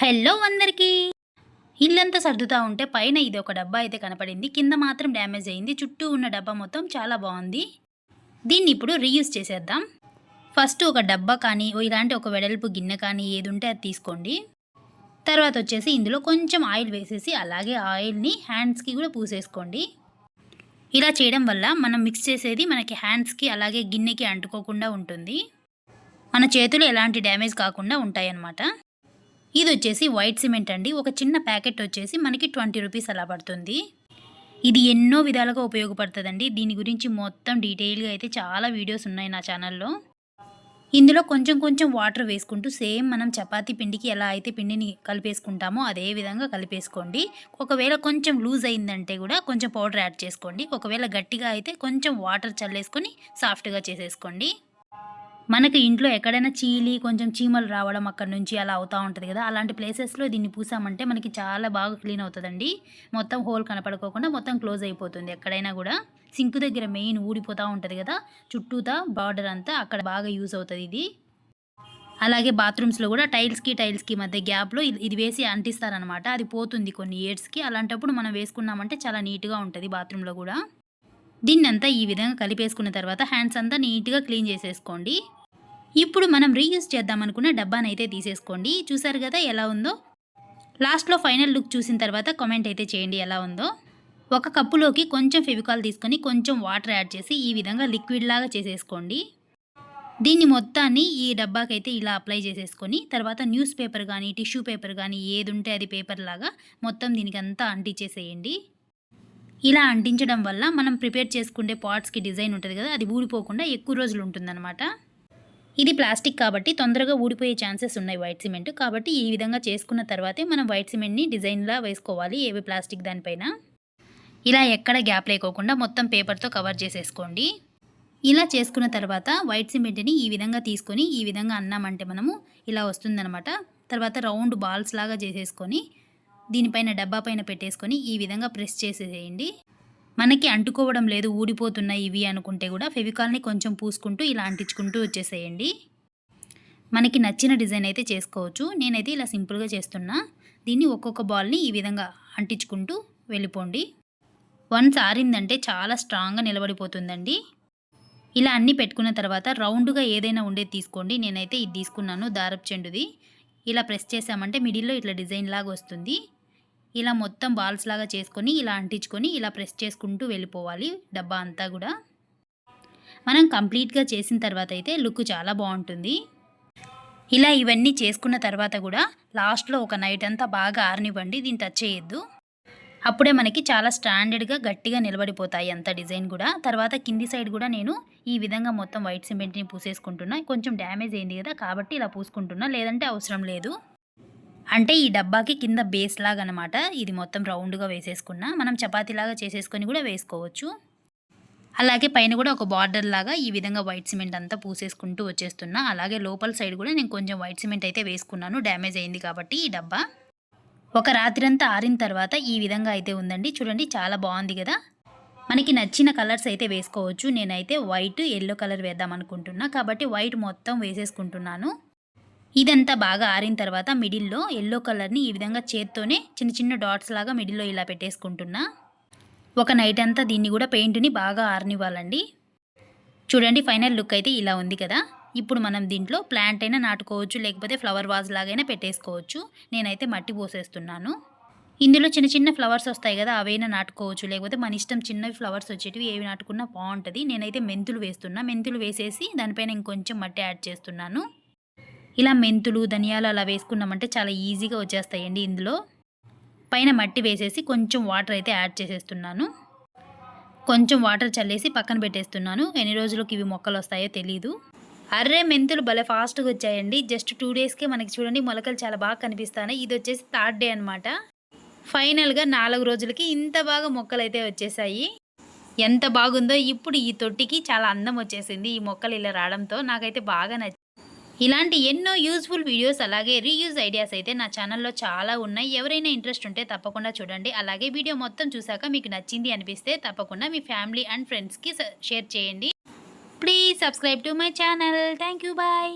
Hello అందరికీ. ఇల్లంతా సర్దుతా ఉంటే పైన ఇది ఒక డబ్బా అయితే కనపడింది. కింద మాత్రం డ్యామేజ్ అయింది. చుట్టూ ఉన్న డబ్బా మొత్తం చాలా బాగుంది. దీన్ని ఇప్పుడు రీయూజ్ చేసేద్దాం. ఫస్ట్ ఒక డబ్బా కానీ ఇలాంటి ఒక వెడల్పు గిన్నె కానీ ఏది ఉంటే అది తీసుకోండి. తర్వాత వచ్చేసి ఇందులో కొంచెం ఆయిల్ వేసేసి అలాగే ఆయిల్ని హ్యాండ్స్కి కూడా పూసేసుకోండి. ఇలా చేయడం వల్ల మనం మిక్స్ చేసేది మనకి హ్యాండ్స్కి అలాగే గిన్నెకి అంటుకోకుండా ఉంటుంది. మన చేతులు ఎలాంటి డ్యామేజ్ కాకుండా ఉంటాయన్నమాట. ఇది వచ్చేసి వైట్ సిమెంట్ అండి. ఒక చిన్న ప్యాకెట్ వచ్చేసి మనకి ట్వంటీ రూపీస్ అలా పడుతుంది. ఇది ఎన్నో విధాలుగా ఉపయోగపడుతుందండి. దీని గురించి మొత్తం డీటెయిల్గా అయితే చాలా వీడియోస్ ఉన్నాయి నా ఛానల్లో. ఇందులో కొంచెం కొంచెం వాటర్ వేసుకుంటూ సేమ్ మనం చపాతీ పిండికి ఎలా అయితే పిండిని కలిపేసుకుంటామో అదే విధంగా కలిపేసుకోండి. ఒకవేళ కొంచెం లూజ్ అయిందంటే కూడా కొంచెం పౌడర్ యాడ్ చేసుకోండి. ఒకవేళ గట్టిగా అయితే కొంచెం వాటర్ చల్లేసుకొని సాఫ్ట్గా చేసేసుకోండి. మనకి ఇంట్లో ఎక్కడైనా చీలి కొంచెం చీమలు రావడం అక్కడ నుంచి అలా అవుతూ ఉంటుంది కదా. అలాంటి ప్లేసెస్లో దీన్ని పూసామంటే మనకి చాలా బాగా క్లీన్ అవుతుందండి. మొత్తం హోల్ కనపడుకోకుండా మొత్తం క్లోజ్ అయిపోతుంది ఎక్కడైనా కూడా. సింక్ దగ్గర మెయిన్ ఊడిపోతూ ఉంటుంది కదా. చుట్టూతా బార్డర్ అంతా అక్కడ బాగా యూజ్ అవుతుంది ఇది. అలాగే బాత్రూమ్స్లో కూడా టైల్స్కి టైల్స్కి మధ్య గ్యాప్లో ఇది- ఇది వేసి అంటిస్తారనమాట అది పోతుంది కొన్ని ఇయర్స్కి అలాంటప్పుడు మనం వేసుకున్నామంటే చాలా నీట్గా ఉంటుంది బాత్రూంలో కూడా. దీన్నంతా ఈ విధంగా కలిపేసుకున్న తర్వాత హ్యాండ్స్ అంతా నీట్గా క్లీన్ చేసేసుకోండి. ఇప్పుడు మనం రీయూజ్ చేద్దాం అనుకున్న డబ్బానైతే తీసేసుకోండి. చూసారు కదా ఎలా ఉందో? లాస్ట్లో ఫైనల్ లుక్ చూసిన తర్వాత కామెంట్ అయితే చేయండి ఎలా ఉందో. ఒక కప్పులోకి కొంచెం ఫెవికాల్ తీసుకొని కొంచెం వాటర్ యాడ్ చేసి ఈ విధంగా లిక్విడ్ లాగా చేసేసుకోండి. దీన్ని మొత్తాన్ని ఈ డబ్బాకైతే ఇలా అప్లై చేసేసుకొని తర్వాత న్యూస్ పేపర్ కానీ టిష్యూ పేపర్ కానీ ఏది ఉంటే అది పేపర్ లాగా మొత్తం దీనికి అంతా అంటించేసేయండి ఇలా అంటించడం వల్ల మనం ప్రిపేర్ చేసుకునే పాట్స్కి డిజైన్ ఉంటుంది కదా అది ఊడిపోకుండా ఎక్కువ రోజులు ఉంటుందన్నమాట. ఇది ప్లాస్టిక్ కాబట్టి తొందరగా ఊడిపోయే ఛాన్సెస్ ఉన్నాయి వైట్ సిమెంట్. కాబట్టి ఈ విధంగా చేసుకున్న తర్వాతే మనం వైట్ సిమెంట్ని డిజైన్లా వేసుకోవాలి ఏవి ప్లాస్టిక్ దానిపైన. ఇలా ఎక్కడ గ్యాప్ లేకోకుండా మొత్తం పేపర్తో కవర్ చేసేసుకోండి. ఇలా చేసుకున్న తర్వాత వైట్ సిమెంట్ని ఈ విధంగా తీసుకొని ఈ విధంగా అన్నామంటే మనము ఇలా వస్తుందన్నమాట. తర్వాత రౌండ్ బాల్స్ లాగా చేసేసుకొని దీనిపైన డబ్బా పైన పెట్టేసుకొని ఈ విధంగా ప్రెస్ చేసేసేయండి. మనకి అంటుకోవడం లేదు ఊడిపోతున్నాయి ఇవి అనుకుంటే కూడా ఫెవికాల్ని కొంచెం పూసుకుంటూ ఇలా అంటించుకుంటూ వచ్చేసేయండి. మనకి నచ్చిన డిజైన్ అయితే చేసుకోవచ్చు. నేనైతే ఇలా సింపుల్గా చేస్తున్నా. దీన్ని ఒక్కొక్క బాల్ని ఈ విధంగా అంటించుకుంటూ వెళ్ళిపోండి. వన్స్ ఆరిందంటే చాలా స్ట్రాంగ్గా నిలబడిపోతుందండి. ఇలా అన్నీ పెట్టుకున్న తర్వాత రౌండ్గా ఏదైనా ఉండేది తీసుకోండి. నేనైతే ఇది తీసుకున్నాను దారపు చెండుది. ఇలా ప్రెస్ చేసామంటే మిడిల్లో ఇట్లా డిజైన్ లాగా వస్తుంది. ఇలా మొత్తం బాల్స్ లాగా చేసుకొని ఇలా అంటించుకొని ఇలా ప్రెస్ చేసుకుంటూ వెళ్ళిపోవాలి డబ్బా అంతా కూడా. మనం కంప్లీట్గా చేసిన తర్వాత అయితే లుక్ చాలా బాగుంటుంది. ఇలా ఇవన్నీ చేసుకున్న తర్వాత కూడా లాస్ట్లో ఒక నైట్ అంతా బాగా ఆరనివ్వండి దీన్ని టచ్ చేయొద్దు. అప్పుడే మనకి చాలా స్టాండర్డ్గా గట్టిగా నిలబడిపోతాయి అంత డిజైన్ కూడా. తర్వాత కింది సైడ్ కూడా నేను ఈ విధంగా మొత్తం వైట్ సిమెంట్ని పూసేసుకుంటున్నా. కొంచెం డ్యామేజ్ అయింది కదా కాబట్టి ఇలా పూసుకుంటున్నా. లేదంటే అవసరం లేదు. అంటే ఈ డబ్బాకి కింద బేస్ లాగా అనమాట ఇది మొత్తం రౌండ్గా వేసేసుకున్నా. మనం చపాతీలాగా చేసేసుకొని కూడా వేసుకోవచ్చు. అలాగే పైన కూడా ఒక బార్డర్ లాగా ఈ విధంగా వైట్ సిమెంట్ అంతా పూసేసుకుంటూ వచ్చేస్తున్నా. అలాగే లోపల సైడ్ కూడా నేను కొంచెం వైట్ సిమెంట్ అయితే వేసుకున్నాను. డ్యామేజ్ అయింది కాబట్టి ఈ డబ్బా. ఒక రాత్రంతా ఆరిన తర్వాత ఈ విధంగా అయితే ఉందండి. చూడండి చాలా బాగుంది కదా. మనకి నచ్చిన కలర్స్ అయితే వేసుకోవచ్చు. నేనైతే వైట్ ఎల్లో కలర్ వేద్దాం అనుకుంటున్నా. కాబట్టి వైట్ మొత్తం వేసేసుకుంటున్నాను. ఇదంతా బాగా ఆరిన తర్వాత మిడిల్లో ఎల్లో కలర్ని ఈ విధంగా చేత్తోనే చిన్న చిన్న డాట్స్ లాగా మిడిల్లో ఇలా పెట్టేసుకుంటున్నా. ఒక నైట్ అంతా దీన్ని కూడా పెయింట్ని బాగా ఆరనివ్వాలండి. చూడండి ఫైనల్ లుక్ అయితే ఇలా ఉంది కదా. ఇప్పుడు మనం దీంట్లో ప్లాంట్ అయినా నాటుకోవచ్చు లేకపోతే ఫ్లవర్ వాజ్ లాగైనా పెట్టేసుకోవచ్చు. నేనైతే మట్టి పోసేస్తున్నాను. ఇందులో చిన్న చిన్న ఫ్లవర్స్ వస్తాయి కదా అవైనా నాటుకోవచ్చు లేకపోతే మన ఇష్టం చిన్నవి ఫ్లవర్స్ వచ్చేటివి ఏవి నాటుకున్నా బాగుంటుంది. నేనైతే మెంతులు వేస్తున్నా. మెంతులు వేసేసి దానిపైన ఇంకొంచెం మట్టి యాడ్ చేస్తున్నాను. ఇలా మెంతులు ధనియాలు అలా వేసుకున్నామంటే చాలా ఈజీగా వచ్చేస్తాయండి ఇందులో. పైన మట్టి వేసేసి కొంచెం వాటర్ అయితే యాడ్ చేసేస్తున్నాను. కొంచెం వాటర్ చల్లేసి పక్కన పెట్టేస్తున్నాను. ఎన్ని రోజులకి ఇవి మొక్కలు వస్తాయో తెలీదు. అర్రే మెంతులు భలే ఫాస్ట్గా వచ్చాయండి. జస్ట్ టూ డేస్కే మనకి చూడండి మొలకలు చాలా బాగా కనిపిస్తాయి ఇది వచ్చేసి థర్డ్ డే అనమాట ఫైనల్గా నాలుగు రోజులకి ఇంత బాగా మొక్కలు అయితే వచ్చేసాయి. ఎంత బాగుందో ఇప్పుడు ఈ తొట్టికి చాలా అందం వచ్చేసింది ఈ మొక్కలు ఇలా రావడంతో. నాకైతే బాగా నచ్చింది. ఇలాంటి ఎన్నో యూస్ఫుల్ వీడియోస్ అలాగే రీయూజ్ ఐడియాస్ అయితే నా ఛానల్లో చాలా ఉన్నాయి. ఎవరైనా ఇంట్రెస్ట్ ఉంటే తప్పకుండా చూడండి. అలాగే వీడియో మొత్తం చూసాక మీకు నచ్చింది అనిపిస్తే తప్పకుండా మీ ఫ్యామిలీ అండ్ ఫ్రెండ్స్కి షేర్ చేయండి. Please subscribe to my channel. Thank you bye.